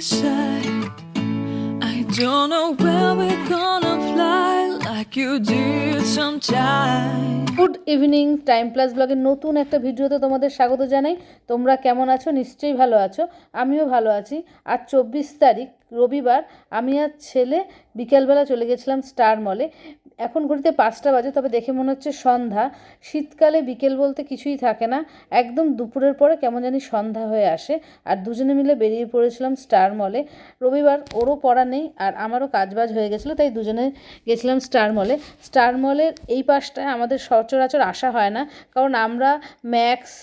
decide. I don't know where we're gonna fly like you did sometimes. Good evening time plus ব্লগের নতুন একটা ভিডিওতে তোমাদের স্বাগত জানাই। তোমরা কেমন আছো? নিশ্চয়ই ভালো আছো। আমিও ভালো আছি। আর চব্বিশ তারিখ, রবিবার। আমি আর ছেলে বিকেলবেলা চলে গেছিলাম স্টার মলে এখন ঘড়িতে পাঁচটা বাজে, তবে দেখে মনে হচ্ছে সন্ধ্যা। শীতকালে বিকেল বলতে কিছুই থাকে না। একদম দুপুরের পরে কেমন জানি সন্ধ্যা হয়ে আসে। আর দুজনে মিলে বেরিয়ে পড়েছিলাম স্টার মলে। রবিবার ওরও পড়া নেই, আর আমারও কাজবাজ হয়ে গেছিল, তাই দুজনে গেছিলাম স্টার মলে। স্টার মলের এই পাশটায় আমাদের সচরাচর আসা হয় না, কারণ আমরা ম্যাক্স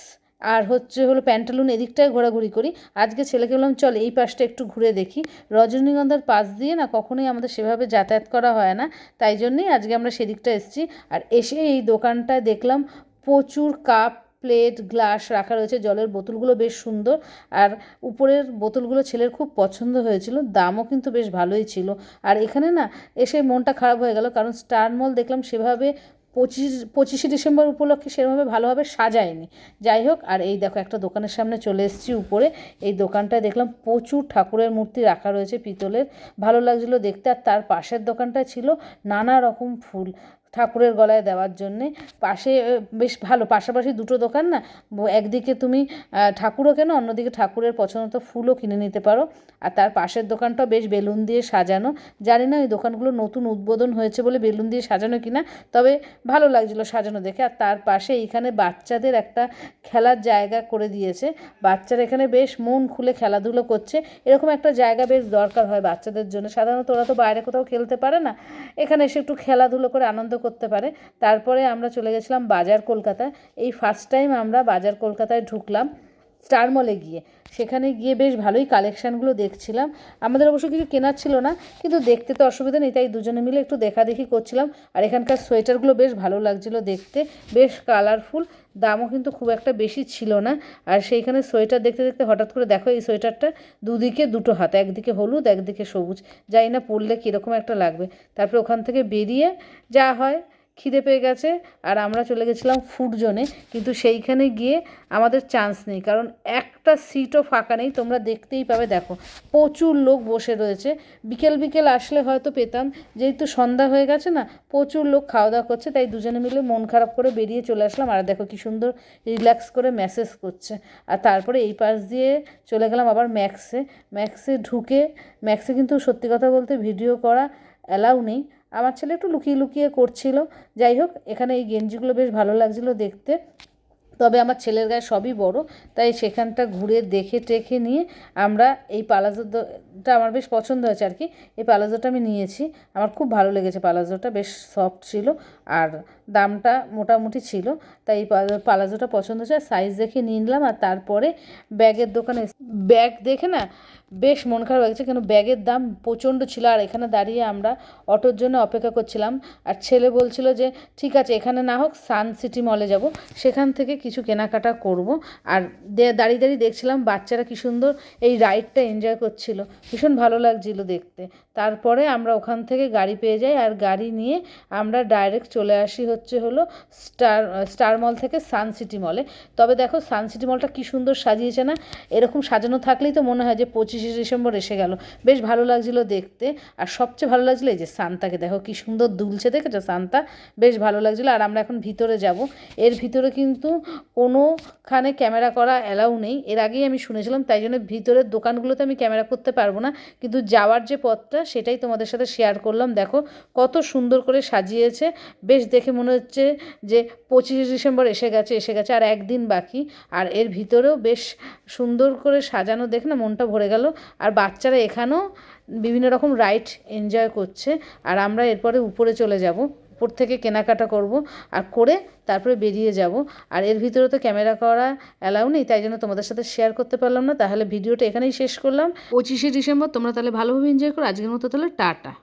আর হচ্ছে হলো প্যান্টালুন এদিকটায় ঘোরাঘুরি করি। আজকে ছেলেকে বললাম, চল এই পাশটা একটু ঘুরে দেখি। রজনীগন্ধার পাশ দিয়ে না কখনোই আমাদের সেভাবে যাতায়াত করা হয় না। তাই জন্যেই আজকে আমরা সেদিকটা এসেছি। আর এসে এই দোকানটায় দেখলাম প্রচুর কাপ প্লেট গ্লাস রাখা রয়েছে। জলের বোতলগুলো বেশ সুন্দর। আর উপরের বোতলগুলো ছেলের খুব পছন্দ হয়েছিল। দামও কিন্তু বেশ ভালোই ছিল। আর এখানে না এসে মনটা খারাপ হয়ে গেল। কারণ স্টার মল দেখলাম সেভাবে পঁচিশ, পঁচিশে ডিসেম্বর উপলক্ষে সেরকমভাবে ভালোভাবে সাজায়নি। যাই হোক, আর এই দেখো একটা দোকানের সামনে চলে এসেছি উপরে। এই দোকানটায় দেখলাম প্রচুর ঠাকুরের মূর্তি রাখা রয়েছে পিতলের। ভালো লাগছিল দেখতে, আর তার পাশের দোকানটা ছিল নানা রকম ফুল। ঠাকুরের গলায় দেওয়ার জন্যে। পাশে বেশ ভালো, পাশাপাশি দুটো দোকান না? একদিকে তুমি ঠাকুরও কেন, অন্যদিকে ঠাকুরের পছন্দ ফুলও কিনে নিতে পারো। আর তার পাশের দোকানটাও বেশ বেলুন দিয়ে সাজানো। জানি না ওই দোকানগুলো নতুন উদ্বোধন হয়েছে বলে বেলুন দিয়ে সাজানো কিনা, তবে ভালো লাগছিল সাজানো দেখে। আর তার পাশে এইখানে বাচ্চাদের একটা খেলার জায়গা করে দিয়েছে। বাচ্চারা এখানে বেশ মন খুলে খেলাধুলো করছে। এরকম একটা জায়গা বেশ দরকার হয় বাচ্চাদের জন্য। সাধারণত ওরা তো বাইরে কোথাও খেলতে পারে না। এখানে এসে একটু খেলাধুলো করে আনন্দ করতে পারে। তারপরে আমরা চলে গেছিলাম বাজার কলকাতা এই ফার্স্ট টাইম আমরা বাজার কলকাতায় ঢুকলাম। স্টার মলে গিয়ে। সেখানে গিয়ে বেশ ভালোই কালেকশানগুলো দেখছিলাম। আমাদের অবশ্য কিছু কেনার ছিল না, কিন্তু দেখতে তো অসুবিধা নেই, তাই দুজনে মিলে একটু দেখাদেখি করছিলাম। আর এখানকার সোয়েটারগুলো বেশ ভালো লাগছিল দেখতে, বেশ কালারফুল দামও কিন্তু খুব একটা বেশি ছিল না। আর সেইখানে সোয়েটার দেখতে দেখতে হঠাৎ করে দেখো এই সোয়েটারটা দুদিকে দুটো হাত, একদিকে হলুদ, একদিকে সবুজ। যাই না পরলে কীরকম একটা লাগবে। তারপরে ওখান থেকে বেরিয়ে যা হয় খিদে পেয়ে গেছে আর আমরা চলে গেছিলাম ফুড জোনে কিন্তু সেইখানে গিয়ে আমাদের চান্স নেই, কারণ একটা সিটও ফাঁকা নেই, তোমরা দেখতেই পাবে, দেখো, প্রচুর লোক বসে রয়েছে। বিকেল বিকেল আসলে হয়তো পেতাম, যেহেতু সন্ধ্যা হয়ে গেছে না, প্রচুর লোক খাওয়া দাওয়া করছে, তাই দুজনে মিলে মন খারাপ করে বেরিয়ে চলে আসলাম। আর দেখো কি সুন্দর রিল্যাক্স করে মেসেজ করছে। আর তারপরে এই পাশ দিয়ে চলে গেলাম আবার ম্যাক্সে ম্যাক্সে ঢুকে ম্যাক্সে কিন্তু সত্যি কথা বলতে ভিডিও করা অ্যালাউ নেই। আমার ছেলে একটু লুকিয়ে লুকিয়ে করছিল। যাই হোক, এখানে এই গেঞ্জিগুলো বেশ ভালো লাগছিল দেখতে। তবে আমার ছেলের গায়ে সবই বড়, তাই সেখানটা ঘুরে দেখে টেখে নিয়ে আমরা এই পালাজোটা আমার বেশ পছন্দ হয়েছে আর কি, এই পালাজোটা আমি নিয়েছি। আমার খুব ভালো লেগেছে পালাজোটা, বেশ সফট ছিল আর দামটা মোটামুটি ছিল, তাই এই পালাজোটা পছন্দ হয়েছে। সাইজ দেখে নিয়ে নিলাম আর তারপরে ব্যাগের দোকানে ব্যাগ দেখে না বেশ মন খারাপ লাগছে কেন ব্যাগের দাম প্রচণ্ড ছিল আর এখানে দাঁড়িয়ে আমরা অটোর জন্য অপেক্ষা করছিলাম। আর ছেলে বলছিল যে, ঠিক আছে, এখানে না হোক সান সিটি মলে যাব। সেখান থেকে কিছু কেনাকাটা করব। আর দাঁড়িয়ে দাঁড়িয়ে দেখছিলাম বাচ্চারা কি সুন্দর এই রাইডটা এনজয় করছিল। ভীষণ ভালো লাগছিল দেখতে। তারপরে আমরা ওখান থেকে গাড়ি পেয়ে যাই আর গাড়ি নিয়ে আমরা ডাইরেক্ট চলে আসি হচ্ছে হলো স্টার স্টার মল থেকে সান সিটি মলে। তবে দেখো সান সিটি মলটা কি সুন্দর সাজিয়েছে না? এরকম সাজানো থাকলেই তো মনে হয় যে পঁচিশে ডিসেম্বর এসে গেল। বেশ ভালো লাগছিল দেখতে। আর সবচেয়ে ভালো লাগছিল এই যে সান্তাকে। দেখো কি সুন্দর দুলছে, দেখেছ সান্তা? বেশ ভালো লাগছিল। আর আমরা এখন ভিতরে যাব। এর ভিতরে কিন্তু কোনোখানে ক্যামেরা করা অ্যালাউ নেই। এর আগেই আমি শুনেছিলাম, তাই জন্য ভিতরের দোকানগুলোতে আমি ক্যামেরা করতে পারব না। কিন্তু যাওয়ার যে পথটা, সেটাই তোমাদের সাথে শেয়ার করলাম। দেখো কত সুন্দর করে সাজিয়েছে। বেশ দেখে মনে হচ্ছে যে পঁচিশে ডিসেম্বর এসে গেছে এসে গেছে। আর একদিন বাকি। আর এর ভিতরেও বেশ সুন্দর করে সাজানো। দেখে না মনটা ভরে গেল আর বাচ্চারা এখানেও বিভিন্ন রকম রাইড এনজয় করছে। আর আমরা এরপরে উপরে চলে যাব। উপর থেকে কেনাকাটা করব আর করে তারপরে বেরিয়ে যাব। আর এর ভিতরে তো ক্যামেরা করা অ্যালাউ নেই, তাই জন্য তোমাদের সাথে শেয়ার করতে পারলাম না। তাহলে ভিডিওটা এখানেই শেষ করলাম। পঁচিশে ডিসেম্বর তোমরা তাহলে ভালোভাবে এনজয় করো। আজকের মতো তাহলে টাটা।